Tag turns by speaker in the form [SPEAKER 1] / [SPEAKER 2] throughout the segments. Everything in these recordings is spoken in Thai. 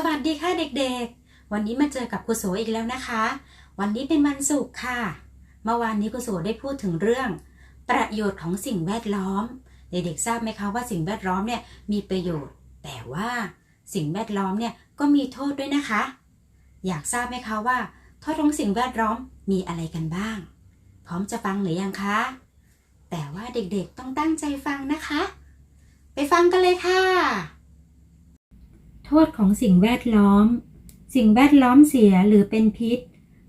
[SPEAKER 1] สวัสดีค่ะเด็กๆ วันนี้มาเจอกับครูโสอีกแล้วนะคะ วันนี้เป็นวันศุกร์ค่ะ เมื่อวานนี้ครูโสได้พูดถึงเรื่อง ประโยชน์ของสิ่งแวดล้อม เด็กๆทราบไหมคะว่าสิ่งแวดล้อมเนี่ยมีประโยชน์ แต่ว่าสิ่งแวดล้อมเนี่ยก็มีโทษด้วยนะคะ อยากทราบไหมคะว่าโทษของสิ่งแวดล้อมมีอะไรกันบ้าง พร้อมจะฟังหรือยังคะ แต่ว่าเด็กๆต้องตั้งใจฟังนะคะ ไปฟังกันเลยค่ะ โทษของสิ่งแวดล้อม สิ่งแวดล้อมเสียหรือเป็นพิษ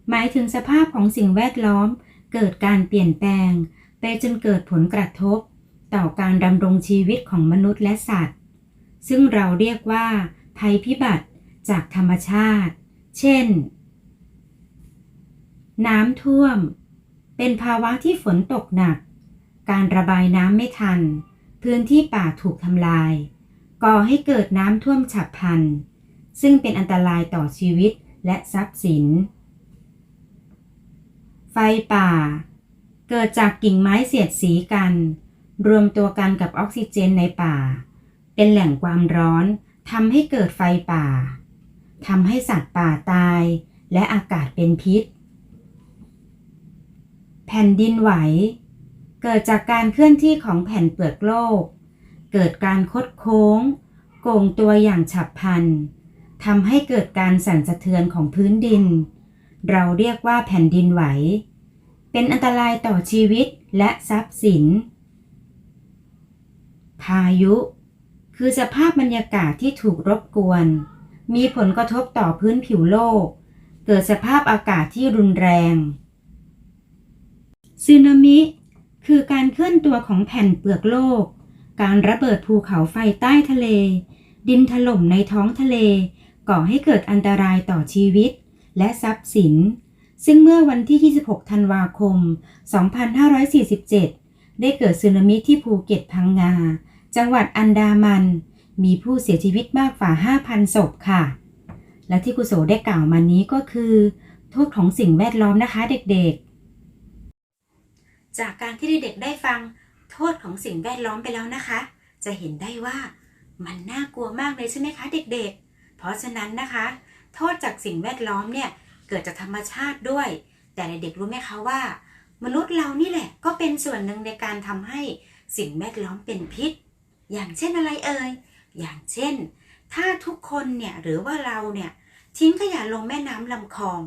[SPEAKER 1] หมายถึงสภาพของสิ่งแวดล้อม เกิดการเปลี่ยนแปลง ไปจนเกิดผลกระทบ ต่อการดำรงชีวิตของมนุษย์และสัตว์ ซึ่งเราเรียกว่า ภัยพิบัติจากธรรมชาติ เช่น น้ำท่วม เป็นภาวะที่ฝนตกหนัก การระบายน้ำไม่ทัน พื้นที่ป่าถูกทำลาย ก่อให้เกิดน้ำท่วมฉับพลัน ซึ่งเป็นอันตรายต่อชีวิตและทรัพย์สิน ไฟป่า เกิดจากกิ่งไม้เสียดสีกัน รวมตัวกันกับออกซิเจนในป่า เป็นแหล่งความร้อนทำให้เกิดไฟป่าทำให้สัตว์ป่าตาย และอากาศเป็นพิษ แผ่นดินไหว เกิดจากการเคลื่อนที่ของแผ่นเปลือกโลก เกิดการคดโค้ง โก่งตัวอย่างฉับพลันทำให้เกิดการสั่นสะเทือนของพื้นดิน เราเรียกว่าแผ่นดินไหว เป็นอันตรายต่อชีวิตและทรัพย์สิน พายุ คือสภาพบรรยากาศที่ถูกรบกวน มีผลกระทบต่อพื้นผิวโลก เกิดสภาพอากาศที่รุนแรงสึนามิ คือการเคลื่อนตัวของแผ่นเปลือกโลก การระเบิดภูเขาไฟใต้ทะเล ดินถล่มในท้องทะเล ก่อให้เกิดอันตรายต่อชีวิต และทรัพย์สิน ซึ่งเมื่อวันที่ 26 ธันวาคม 2547 ได้เกิดสึนามิที่ภูเก็ตพังงา จังหวัดอันดามัน มีผู้เสียชีวิตมากกว่า 5,000 ศพค่ะ และที่กุโสได้กล่าวมานี้ก็คือ โทษของสิ่งแวดล้อมนะคะเด็กๆ จากการที่เด็กๆได้ฟัง โทษของสิ่งแวดล้อมไปแล้วนะคะ จะเห็นได้ว่ามันน่ากลัวมากเลยใช่ไหมคะ เด็กๆ เพราะฉะนั้นนะคะ โทษจากสิ่งแวดล้อมเนี่ยเกิดจากธรรมชาติด้วย แต่เด็กๆรู้ไหมคะว่า มนุษย์เรานี่แหละ ก็เป็นส่วนหนึ่งในการทำให้สิ่งแวดล้อมเป็นพิษ อย่างเช่นอะไรเอ่ย อย่างเช่น ถ้าทุกคนเนี่ยหรือว่าเราเนี่ยทิ้งขยะลงแม่น้ำลำคลอง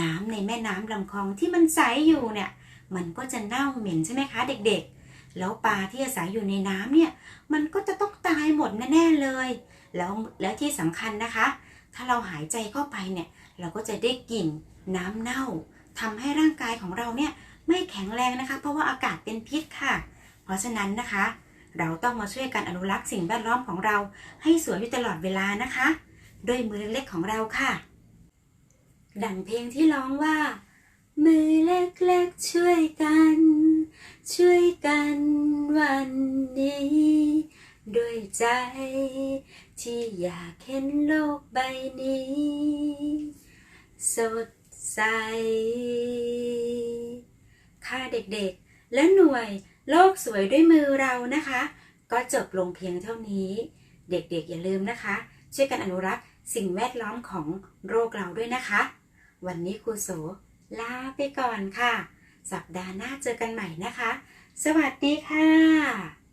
[SPEAKER 1] น้ำในแม่น้ำลำคลองที่มันใสอยู่เนี่ย มันก็จะเน่าเหม็นใช่ไหมคะ เด็กๆ แล้วปลาที่อาศัยอยู่ในน้ำเนี่ย มันก็จะต้องตายหมดแน่ๆเลย แล้วแล้วที่สำคัญนะคะ ถ้าเราหายใจเข้าไปเนี่ย เราก็จะได้กลิ่นน้ำเน่าทำให้ร่างกายของเราเนี่ยไม่แข็งแรงนะคะ เพราะว่าอากาศเป็นพิษค่ะ เพราะฉะนั้นนะคะ เราต้องมาช่วยกันอนุรักษ์สิ่งแวดล้อมของเรา ให้สวยอยู่ตลอดเวลานะคะ ด้วยมือเล็กๆของเราค่ะ ดังเพลงที่ร้องว่า มือเล็กๆช่วยกัน ช่วยกันวันนี้ ด้วยใจ ที่อยากเห็นโลกใบนี้ สดใส ค่ะเด็กๆ และหน่วยโลกสวยด้วยมือเรานะคะ ก็จบลงเพียงเท่านี้ เด็กๆ อย่าลืมนะคะ ช่วยกันอนุรักษ์สิ่งแวดล้อมของโลกเราด้วยนะคะ วันนี้ครูโสลาไปก่อนค่ะ สัปดาห์หน้าเจอกันใหม่นะคะ สวัสดีค่ะ